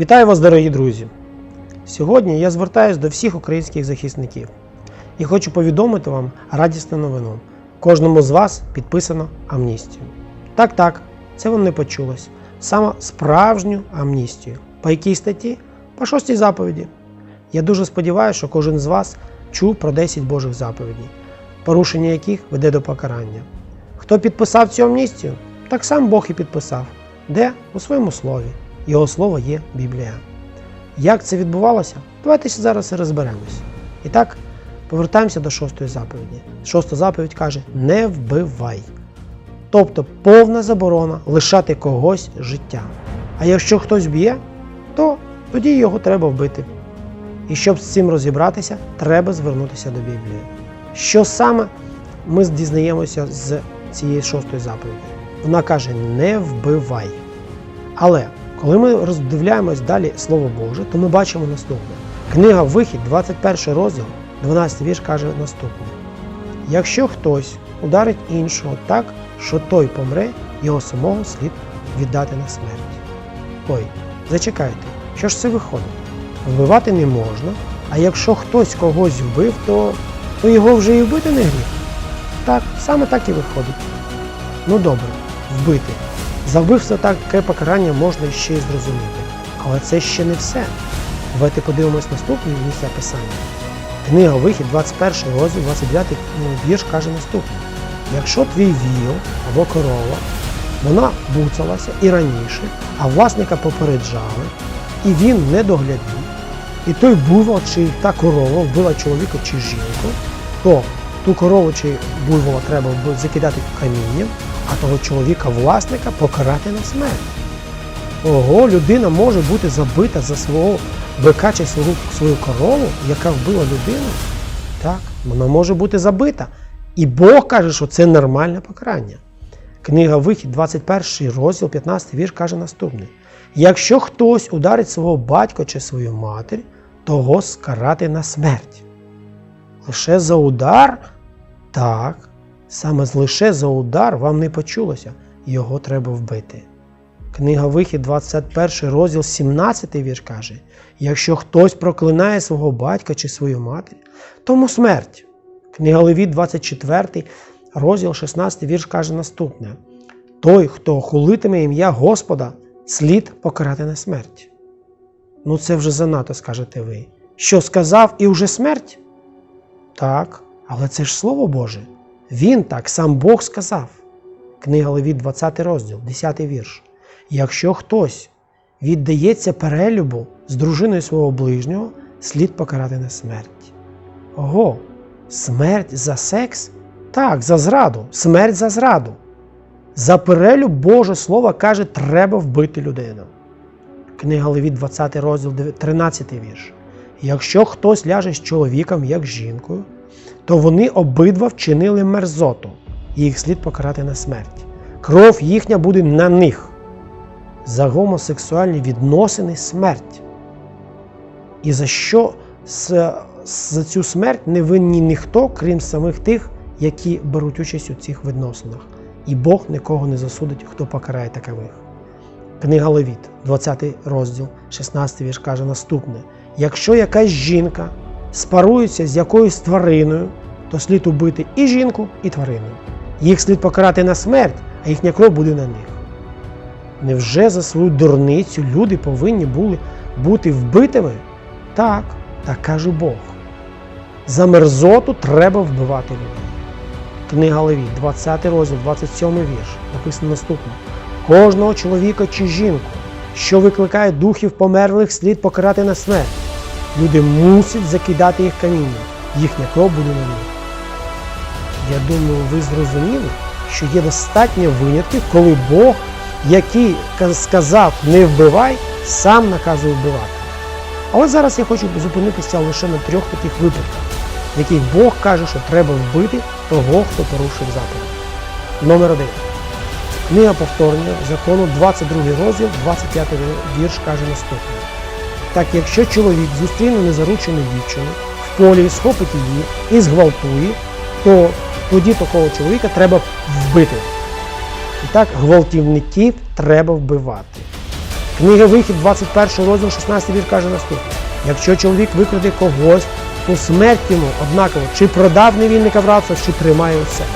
Вітаю вас, дорогі друзі! Сьогодні я звертаюся до всіх українських захисників і хочу повідомити вам радісну новину. Кожному з вас підписано амністію. Так, так, це вам не почулось. Саме справжню амністію. По якій статті? По шостій заповіді. Я дуже сподіваюся, що кожен з вас чув про 10 Божих заповідей, порушення яких веде до покарання. Хто підписав цю амністію, так сам Бог і підписав. Де? У своєму слові. Його слово є Біблія. Як це відбувалося? Давайте зараз і розберемось. І так, повертаємося до шостої заповіді. Шоста заповідь каже: не вбивай. Тобто повна заборона лишати когось життя. А якщо хтось б'є, то тоді його треба вбити. І щоб з цим розібратися, треба звернутися до Біблії. Що саме ми дізнаємося з цієї шостої заповіді? Вона каже: не вбивай. Але коли ми роздивляємось далі Слово Боже, то ми бачимо наступне. Книга Вихід, 21 розділ, 12 вірш каже наступне: Якщо хтось ударить іншого так, що той помре, його самого слід віддати на смерть. Ой, зачекайте, що ж це виходить? Вбивати не можна, а якщо хтось когось вбив, то, то його вже і вбити не гріх. Так, саме так і виходить. Ну добре, вбити. За вбивство таке покарання можна ще й зрозуміти. Але це ще не все. Давайте подивимось наступне місце писання. Книга Вихід, 21 розділ, 29 вірш каже наступне: Якщо твій віл або корова, вона буцалася і раніше, а власника попереджали, і він не доглядів, і той буйвол чи та корова вбила чоловіка чи жінку, то ту корову чи буйвола треба закидати камінням, а того чоловіка власника покарати на смерть. Ого, людина може бути забита за свого бика чи свою, свою корову, яка вбила людину. Так, вона може бути забита. І Бог каже, що це нормальне покарання. Книга Вихід, 21 розділ, 15 вірш каже наступне: Якщо хтось ударить свого батька чи свою матір, того скарати на смерть. Лише за удар? Так, саме лише за удар вам не почулося, його треба вбити. Книга Вихід, 21 розділ, 17 вірш каже: Якщо хтось проклинає свого батька чи свою матір, тому смерть. Книга Левіт, 24 розділ, 16 вірш каже наступне: Той, хто хулитиме ім'я Господа, слід покарати на смерть. Ну це вже занадто скажете ви. Що сказав і вже смерть? Так, але це ж Слово Боже. Він так, сам Бог сказав. Книга Левіт, 20 розділ, 10 вірш. Якщо хтось віддається перелюбу з дружиною свого ближнього, слід покарати на смерть. Ого, смерть за секс? Так, за зраду, смерть за зраду. За перелюб Боже Слово каже, треба вбити людину. Книга Левіт, 20 розділ, 13 вірш. Якщо хтось ляже з чоловіком, як з жінкою, то вони обидва вчинили мерзоту, і їх слід покарати на смерть. Кров їхня буде на них. За гомосексуальні відносини смерть. І за що за цю смерть не винні ніхто, крім самих тих, які беруть участь у цих відносинах. І Бог нікого не засудить, хто покарає такових. Книга Левіт, 20 розділ, 16 вірш каже наступне: якщо якась жінка спарується з якоюсь твариною, то слід убити і жінку, і тварину. Їх слід покарати на смерть, а їхня кров буде на них. Невже за свою дурницю люди повинні були бути вбитими? Так, так каже Бог. За мерзоту треба вбивати людей. Книга Левіт, 20 розділ, 27 вірш, написано наступне: кожного чоловіка чи жінку, що викликає духів померлих, слід покарати на смерть. Люди мусять закидати їх камінням, їхня кров буде на них. Я думаю, ви зрозуміли, що є достатньо винятків, коли Бог, який сказав не вбивай, сам наказує вбивати. Але зараз я хочу зупинитися лише на трьох таких випадках, в яких Бог каже, що треба вбити того, хто порушив заповідь. Номер один. Книга повторення закону, 22 розділ, 25 вірш каже наступне. Так якщо чоловік зустріне незаручену дівчину, в полі схопить її і зґвалтує, то тоді такого чоловіка треба вбити. І так, гвалтівників треба вбивати. Книга Вихід, 21 розділ, 16 вір каже наступне. Якщо чоловік викраде когось, то смерть йому однаково, чи продав невільника в рабство, чи тримає у себе.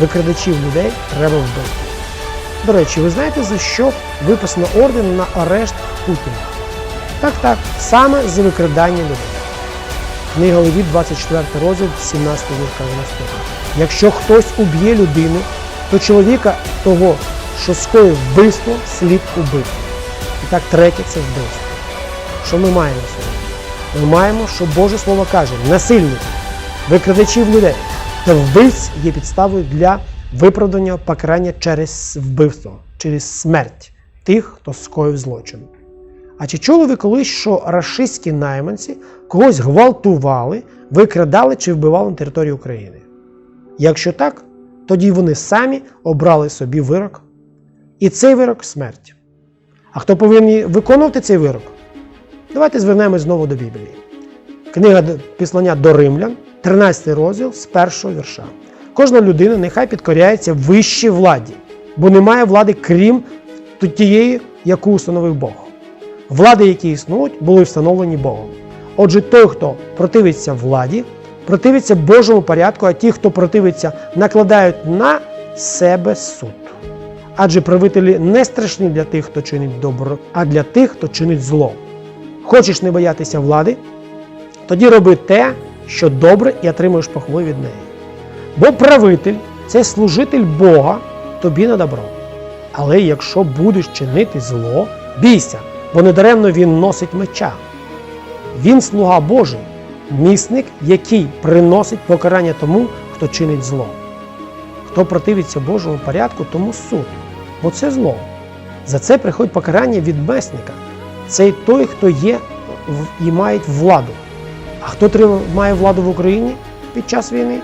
Викрадачів людей треба вбити. До речі, ви знаєте, за що виписано орден на арешт Путіна? Так, так, саме за викрадання людей. Книга Левіт, 24 розділ, 17 вір каже наступне. Якщо хтось уб'є людину, то чоловіка того, що скоїв вбивство, слід убити. І так третє це вбивство. Що ми маємо сьогодні? Ми маємо, що Боже Слово каже, насильників, викрадачів людей та вбивць є підставою для виправдання покарання через вбивство, через смерть тих, хто скоїв злочин. А чи чули ви колись, що рашистські найманці когось гвалтували, викрадали чи вбивали на території України? Якщо так, тоді вони самі обрали собі вирок. І цей вирок смерть. А хто повинен виконувати цей вирок? Давайте звернемось знову до Біблії. Книга Післання до Римлян, 13 розділ з першого вірша. Кожна людина нехай підкоряється вищій владі, бо немає влади, крім тієї, яку установив Бог. Влади, які існують, були встановлені Богом. Отже, той, хто противиться владі, противиться Божому порядку, а ті, хто противиться, накладають на себе суд. Адже правителі не страшні для тих, хто чинить добро, а для тих, хто чинить зло. Хочеш не боятися влади, тоді роби те, що добре, і отримуєш похвалу від неї. Бо правитель це служитель Бога тобі на добро. Але якщо будеш чинити зло, бійся, бо недаремно він носить меча. Він слуга Божий, місник, який приносить покарання тому, хто чинить зло. Хто противиться Божому порядку, тому суд, бо це зло. За це приходить покарання від месника. Це той, хто є і має владу. А хто тримає владу в Україні під час війни?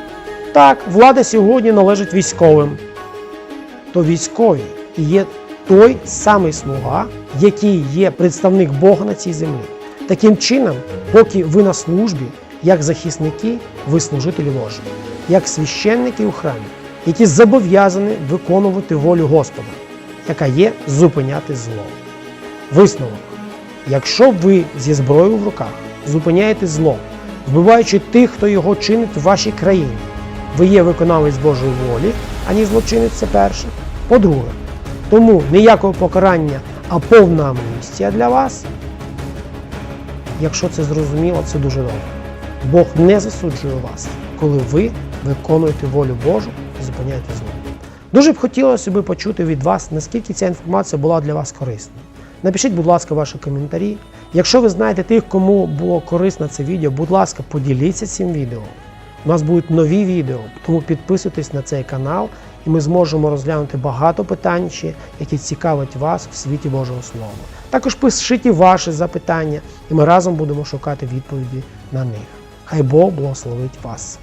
Так, влада сьогодні належить військовим. То військові і є той самий слуга, який є представник Бога на цій землі. Таким чином, поки ви на службі, як захисники, ви служителі Божі, як священники у храмі, які зобов'язані виконувати волю Господа, яка є зупиняти зло. Висновок. Якщо ви зі зброєю в руках зупиняєте зло, вбиваючи тих, хто його чинить в вашій країні, ви є виконавець Божої волі, ані злочинець це перше. По-друге, тому ніякого покарання, а повна амністія для вас. Якщо це зрозуміло, це дуже добре. Бог не засуджує вас, коли ви виконуєте волю Божу і зупиняєте зло. Дуже б хотілося би почути від вас, наскільки ця інформація була для вас корисною. Напишіть, будь ласка, ваші коментарі. Якщо ви знаєте тих, кому було корисно це відео, будь ласка, поділіться цим відео. У нас будуть нові відео, тому підписуйтесь на цей канал, і ми зможемо розглянути багато питань, які цікавлять вас в світі Божого Слова. Також пишіть і ваші запитання, і ми разом будемо шукати відповіді на них. Хай Бог благословить вас.